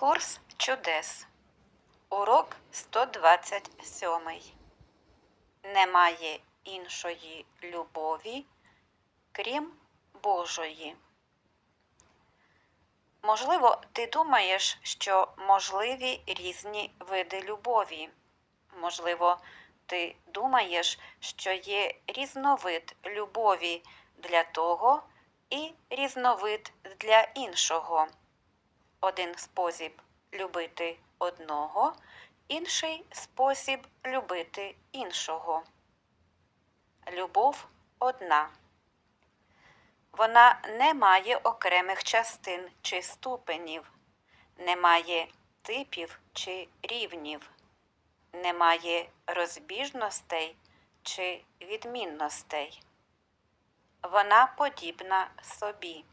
Курс чудес. Урок 127. Немає іншої любові, крім Божої. Можливо, ти думаєш, що можливі різні види любові. Можливо, ти думаєш, що є різновид любові для того і різновид для іншого. Один спосіб любити одного, інший спосіб любити іншого. Любов одна. Вона не має окремих частин чи ступенів, не має типів чи рівнів, не має розбіжностей чи відмінностей. Вона подібна собі,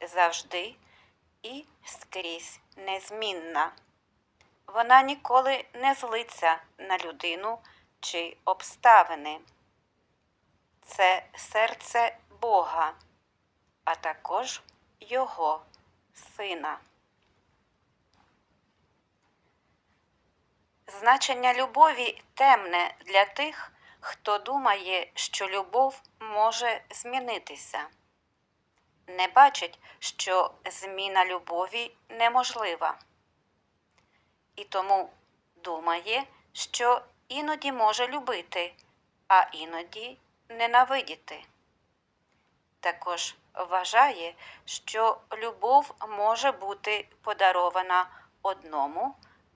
завжди і скрізь незмінна. Вона ніколи не злиться на людину чи обставини. Це серце Бога, а також Його Сина. Значення любові темне для тих, хто думає, що любов може змінитися не бачить, що зміна любові неможлива, і тому думає, що іноді може любити, а іноді ненавидіти. Також вважає, що любов може бути подарована одному,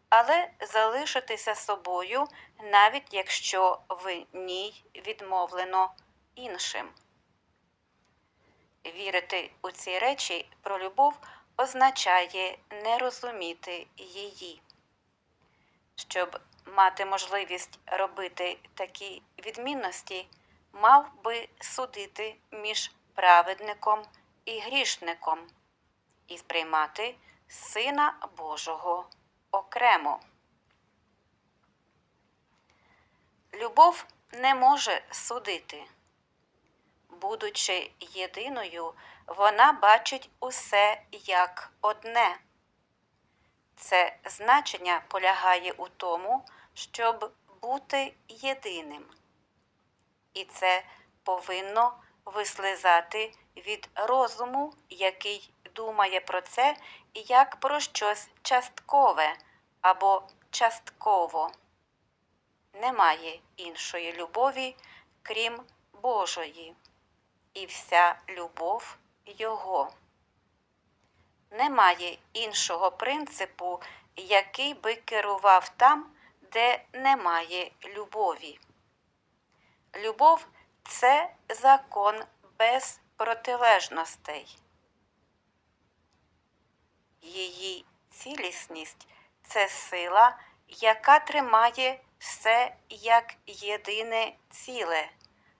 але залишитися собою, навіть якщо в ній відмовлено іншим. Вірити у ці речі про любов означає не розуміти її. Щоб мати можливість робити такі відмінності, мав би судити між праведником і грішником і сприймати Сина Божого окремо. Любов не може судити будучи єдиною, вона бачить усе як одне. Це значення полягає у тому, щоб бути єдиним. І це повинно вислизати від розуму, який думає про це як про щось часткове або частково. Немає іншої любові, крім Божої і вся любов Його. Немає іншого принципу, який би керував там, де немає любові. Любов це закон без протилежностей. Її цілісність це сила, яка тримає все як єдине ціле,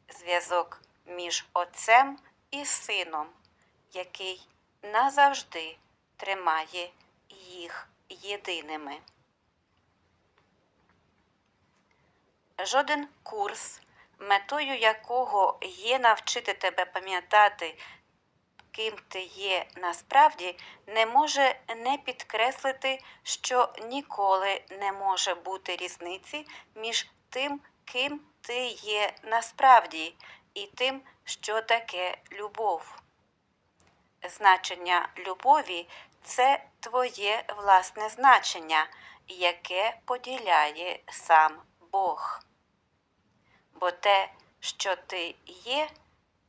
зв'язок між Отцем і Сином, який назавжди тримає їх єдиними. Жоден курс, метою якого є навчити тебе пам'ятати, ким ти є насправді, не може не підкреслити, що ніколи не може бути різниці між тим, ким ти є насправді, і тим, що таке любов. Значення любові це твоє власне значення, яке поділяє сам Бог. Бо те, що ти є,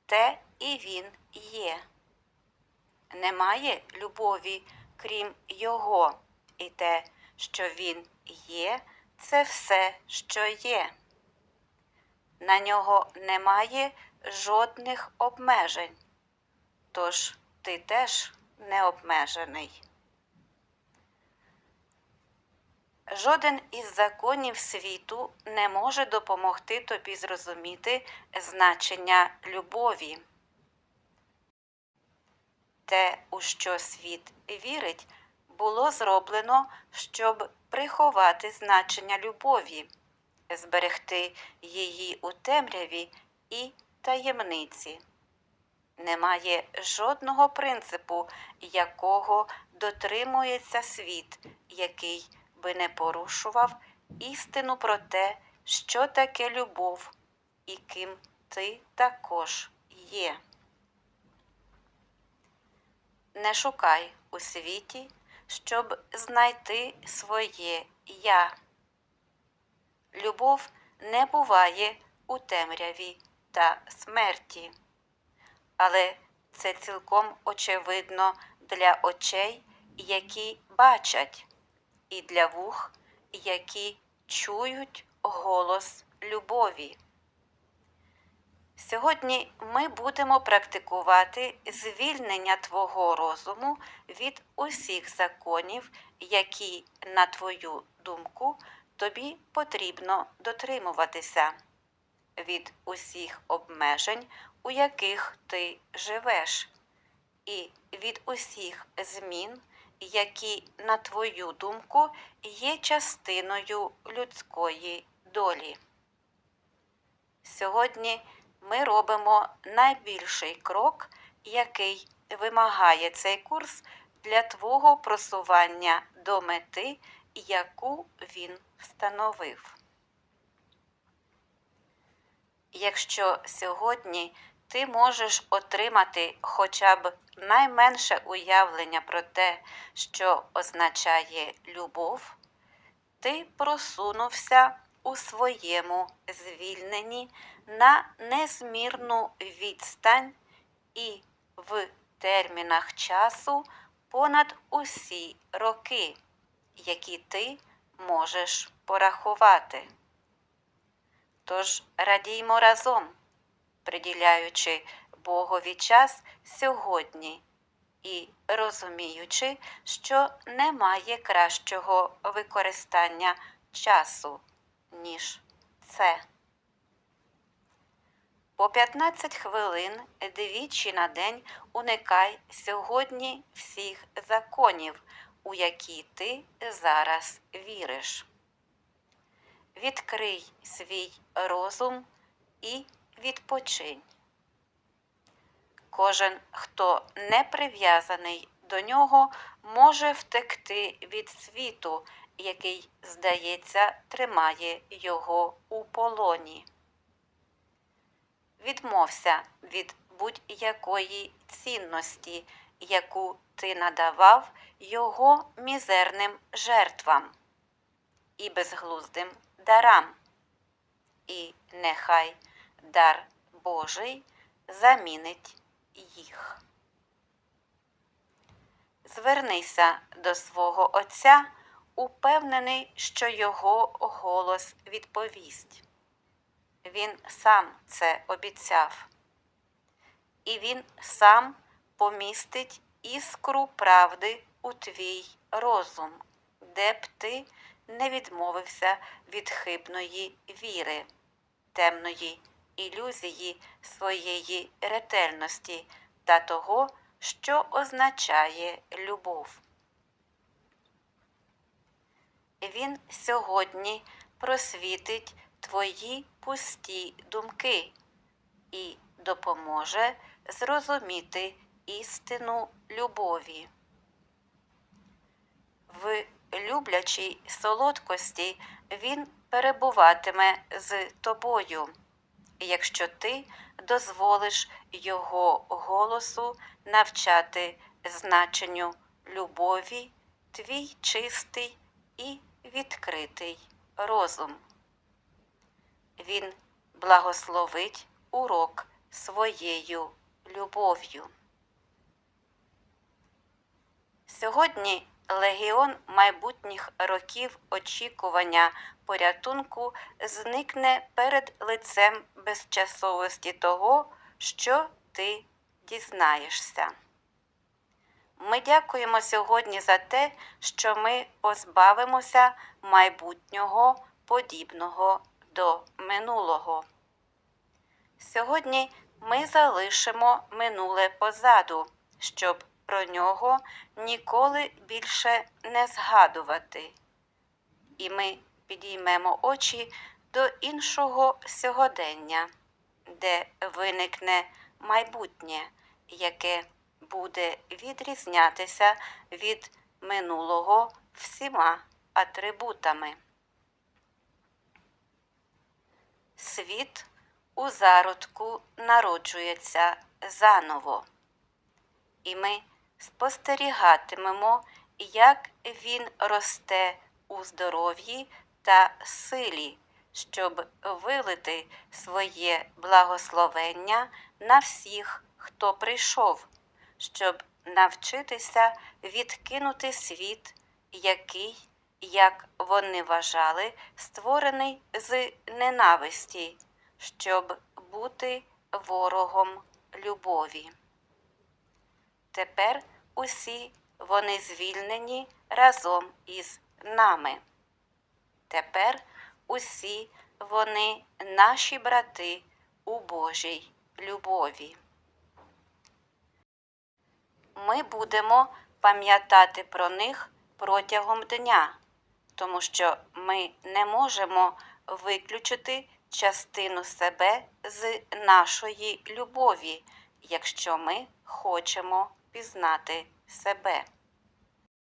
те і Він є. Немає любові, крім Його, і те, що Він є, це все, що є на нього немає жодних обмежень, тож ти теж не обмежений. Жоден із законів світу не може допомогти тобі зрозуміти значення любові. Те, у що світ вірить, було зроблено, щоб приховати значення любові зберегти її у темряві і таємниці. Немає жодного принципу, якого дотримується світ, який би не порушував істину про те, що таке любов і ким ти також є. Не шукай у світі, щоб знайти своє я. Любов не буває у темряві та смерті, але це цілком очевидно для очей, які бачать, і для вух, які чують голос любові. Сьогодні ми будемо практикувати звільнення твого розуму від усіх законів, які, на твою думку, тобі потрібно дотримуватися, від усіх обмежень, у яких ти живеш, і від усіх змін, які, на твою думку, є частиною людської долі. Сьогодні ми робимо найбільший крок, який вимагає цей курс для твого просування до мети, яку він встановив. Якщо сьогодні ти можеш отримати хоча б найменше уявлення про те, що означає любов, ти просунувся у своєму звільненні на незмірну відстань і в термінах часу понад усі роки, які ти можеш порахувати. Тож радіймо разом, приділяючи Богові час сьогодні і розуміючи, що немає кращого використання часу, ніж це. По 15 хвилин двічі на день уникай сьогодні всіх законів, у які ти зараз віриш. Відкрий свій розум і відпочинь. Кожен, хто не прив'язаний до нього, може втекти від світу, який, здається, тримає його у полоні. Відмовся від будь-якої цінності, яку ти надавав його мізерним жертвам і безглуздим дарам. І нехай дар Божий замінить їх. Звернися до свого Отця, упевнений, що його голос відповість. Він сам це обіцяв, і він сам помістить іскру правди у твій розум, де б ти не відмовився від хибної віри, темної ілюзії своєї ретельності та того, що означає любов. Він сьогодні просвітить твої пусті думки і допоможе зрозуміти істину любові. В люблячій солодкості він перебуватиме з тобою, якщо ти дозволиш його голосу навчати значенню любові твій чистий і відкритий розум. Він благословить урок своєю любов'ю. Сьогодні легіон майбутніх років очікування порятунку зникне перед лицем безчасовості того, що ти дізнаєшся. Ми дякуємо сьогодні за те, що ми позбавимося майбутнього подібного до минулого. Сьогодні ми залишимо минуле позаду, щоб про нього ніколи більше не згадувати. І ми підіймемо очі до іншого сьогодення, де виникне майбутнє, яке буде відрізнятися від минулого всіма атрибутами. Світ у зародку народжується заново, і ми спостерігатимемо, як він росте у здоров'ї та силі, щоб вилити своє благословення на всіх, хто прийшов, щоб навчитися відкинути світ, який, як вони вважали, створений з ненависті, щоб бути ворогом любові. Тепер усі вони звільнені разом із нами. Тепер усі вони наші брати у Божій любові. Ми будемо пам'ятати про них протягом дня, тому що ми не можемо виключити частину себе з нашої любові, якщо ми хочемо пізнати себе.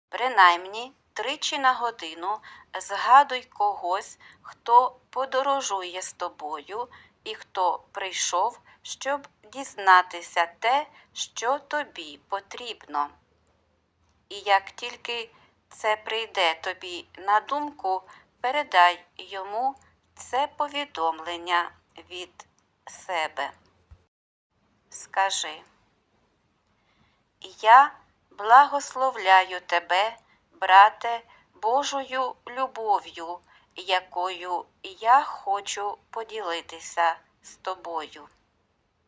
Принаймні тричі на годину згадуй когось, хто подорожує з тобою і хто прийшов, щоб дізнатися те, що тобі потрібно. І як тільки це прийде тобі на думку, передай йому це повідомлення від себе. Скажи. Я благословляю тебе, брате, Божою любов'ю, якою я хочу поділитися з тобою.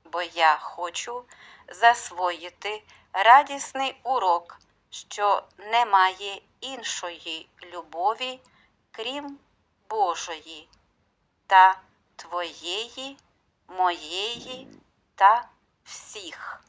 Бо я хочу засвоїти радісний урок, що немає іншої любові, крім Божої, та твоєї, моєї та всіх.